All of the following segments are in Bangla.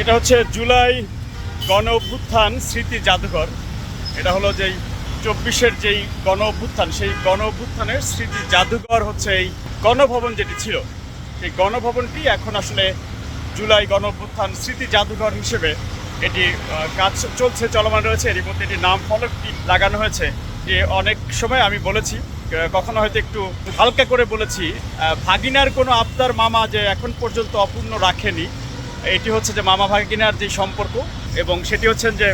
এটা হচ্ছে জুলাই গণ অভ্যুত্থান স্মৃতি জাদুঘর। এটা হলো যেই চব্বিশের যেই গণ অভ্যুত্থান, সেই গণ অভ্যুত্থানের স্মৃতি জাদুঘর হচ্ছে এই গণভবন যেটি ছিল। সেই গণভবনটি এখন আসলে জুলাই গণ অভ্যুত্থান স্মৃতি জাদুঘর হিসেবে এটি কাজ চলছে, চলমান রয়েছে। এর মধ্যে এটি নাম ফলকটি লাগানো হয়েছে যে অনেক সময় আমি বলেছি কখনো হয়তো একটু হালকা করে বলেছি। ভাগিনার কোনো আবদার মামা যে এখন পর্যন্ত অপূর্ণ রাখেনি। এটি হচ্ছে যে মামা ভাগিনার যে সম্পর্ক এবং সেটি হচ্ছেন যে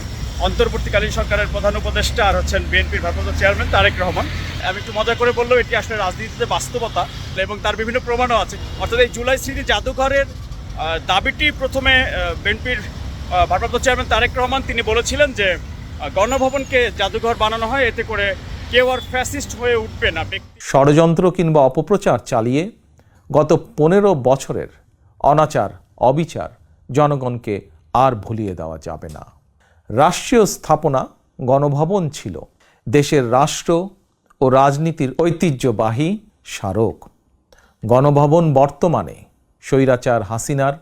অন্তর্বর্তীকালীন সরকারের প্রধান উপদেষ্টা আর হচ্ছেন বিএনপির ভারপ্রাপ্ত চেয়ারম্যান তারেক রহমান। আমি একটু মজা করে বললেও এটি আসলে রাজনীতিতে বাস্তবতা এবং তার বিভিন্ন প্রমাণও আছে। অর্থাৎ এই জুলাই স্মৃতি জাদুঘরের দাবিটি প্রথমে বিএনপির ভারপ্রাপ্ত চেয়ারম্যান তারেক রহমান তিনি বলেছিলেন যে গণভবনকে জাদুঘর বানানো হয়, এতে করে কেউ আর ফ্যাসিস্ট হয়ে উঠবে না। ষড়যন্ত্র কিংবা অপপ্রচার চালিয়ে গত পনেরো বছরের অনাচার, অবিচার জনগণকে আর ভুলিয়ে দেওয়া যাবে না। রাষ্ট্রীয় স্থাপনা গণভবন ছিল। দেশের রাষ্ট্র ও রাজনীতির ঐতিহ্যবাহী স্মারক। গণভবন বর্তমানে স্বৈরাচার হাসিনার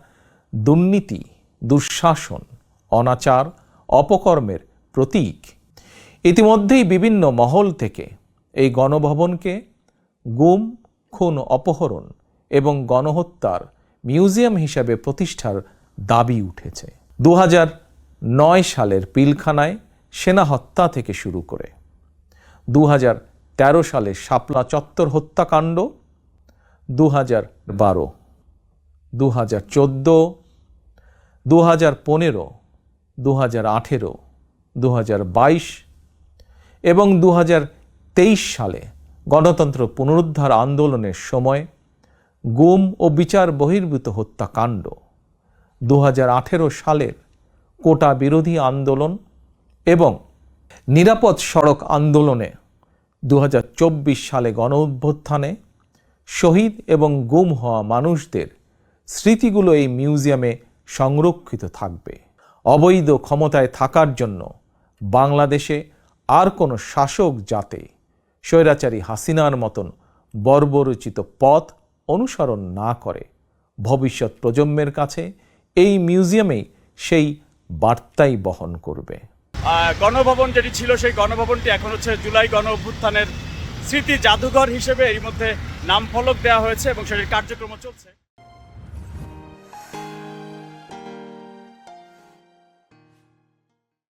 দুর্নীতি, দুঃশাসন, অনাচার, অপকর্মের প্রতীক। ইতিমধ্যেই বিভিন্ন মহল থেকে এই গণভবনকে গুম, খুন, অপহরণ এবং গণহত্যার মিউজিয়াম হিসাবে প্রতিষ্ঠার দাবি উঠেছে। দু নয় সালের পিলখানায় সেনা হত্যা থেকে শুরু করে। দু তেরো সালের শাপলা চত্বর হত্যাকাণ্ড। দু হাজার বারো দু হাজার চোদ্দ দু হাজার পনেরো দু হাজার আঠেরো দু হাজার বাইশ এবং দু হাজার তেইশ সালে গণতন্ত্র পুনরুদ্ধার আন্দোলনের সময় গুম ও বিচার বহির্ভূত হত্যাকাণ্ড। দু হাজার আঠেরো সালের কোটা বিরোধী আন্দোলন এবং নিরাপদ সড়ক আন্দোলনে দু হাজার চব্বিশ সালে গণ অভ্যুত্থানে শহীদ এবং গুম হওয়া মানুষদের স্মৃতিগুলো এই মিউজিয়ামে সংরক্ষিত থাকবে। অবৈধ ক্ষমতায় থাকার জন্য বাংলাদেশে আর কোনো শাসক যাতে স্বৈরাচারী হাসিনার মতন বর্বরচিত পথ অনুসরণ না করে ভবিষ্যৎ প্রজন্মের কাছে এই মিউজিয়ামেই সেই বার্তাই বহন করবে। গণভবন যেটি ছিল, সেই গণভবনটি এখন হচ্ছে জুলাই গণ অভ্যুত্থানের স্মৃতি জাদুঘর হিসেবে এর মধ্যে নাম ফলক দেওয়া হয়েছে এবং সেটির কার্যক্রম চলছে।